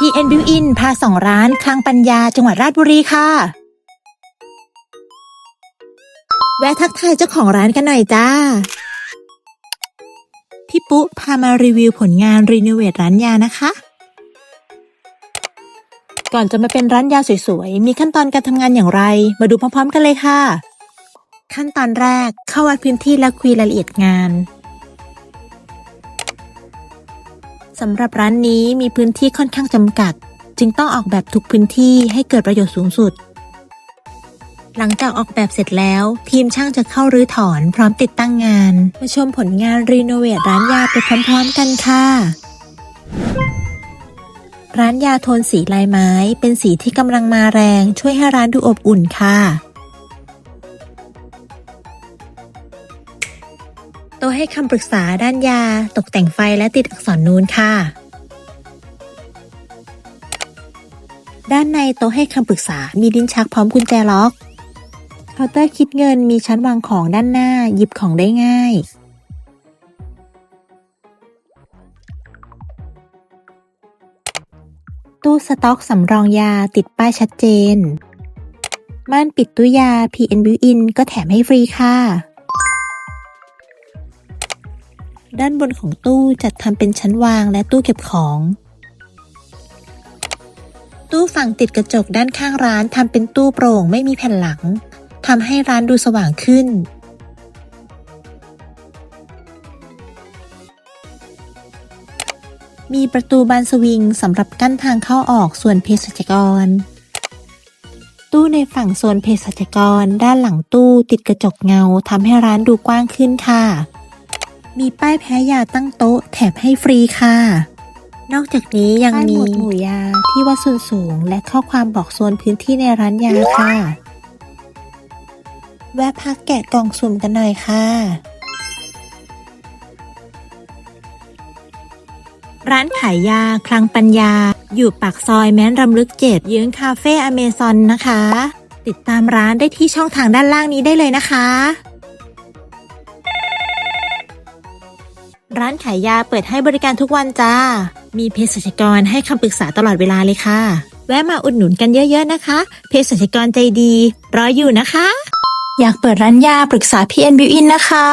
PN Built In พาสองร้านคลังปัญญาจังหวัดราชบุรีค่ะ แวะทักทายเจ้าของร้านกันหน่อยจ้า พี่ปุ๊พามารีวิวผลงานรีโนเวทร้านยานะคะ ก่อนจะมาเป็นร้านยาสวยๆ มีขั้นตอนการทำงานอย่างไร มาดูพร้อมๆกันเลยค่ะ ขั้นตอนแรกเข้าวัดพื้นที่และคุยรายละเอียดงาน สำหรับร้านนี้มีพื้นที่ค่อนข้างจำกัด จึงต้องออกแบบทุกพื้นที่ให้เกิดประโยชน์สูงสุด หลังจากออกแบบเสร็จแล้ว ทีมช่างจะเข้ารื้อถอนพร้อมติดตั้งงาน มาชมผลงานรีโนเวทร้านยาไปพร้อมๆกันค่ะร้านยาโทนสีลายไม้ เป็นสีที่กำลังมาแรง ช่วยให้ร้านดูอบอุ่นค่ะ โต๊ะให้คำปรึกษาด้านยา ตกแต่งไฟและติดอักษรนูนค่ะ ด้านในโต๊ะให้คำปรึกษามีลิ้นชักพร้อมกุญแจล็อก เคาน์เตอร์คิดเงินมีชั้นวางของด้านหน้าหยิบของได้ง่ายตู้สต็อกสำรองยาติดป้ายชัดเจน ม่านปิดตู้ยา PN Built-in ก็แถมให้ฟรีค่ะ ด้านบนของตู้จัดทำเป็นชั้นวางและตู้เก็บของ ตู้ฝั่งติดกระจกด้านข้างร้านทำเป็นตู้โปร่งไม่มีแผ่นหลังทำให้ร้านดูสว่างขึ้น มีประตูบานสวิงสำหรับกั้นทางเข้าออกส่วนเภสัชกร ตู้ในฝั่งโซนเภสัชกร ด้านหลังตู้ติดกระจกเงาทำให้ร้านดูกว้างขึ้นค่ะ มีป้ายแพ้ยาตั้งโต๊ะแถมให้ฟรีค่ะ นอกจากนี้ยังมีหมู่ยาที่วัดส่วนสูง และข้อความบอกโซนพื้นที่ในร้านยาค่ะ แวะพักแกะกล่องสุ่มกันหน่อยค่ะ ร้านขายยาคลังปัญญา อยู่ปากซอยแม้นรำลึกเจ็ดเยื้องคาเฟ่อเมซอนนะคะ ติดตามร้านได้ที่ช่องทางด้านล่างนี้ได้เลยนะคะ ร้านขายยาเปิดให้บริการทุกวันจ้า มีเภสัชกรให้คำปรึกษาตลอดเวลาเลยค่ะ แวะมาอุดหนุนกันเยอะๆนะคะ เภสัชกรใจดี รออยู่นะคะ อยากเปิดร้านยาปรึกษาพี่เอ็นบิวอินนะคะ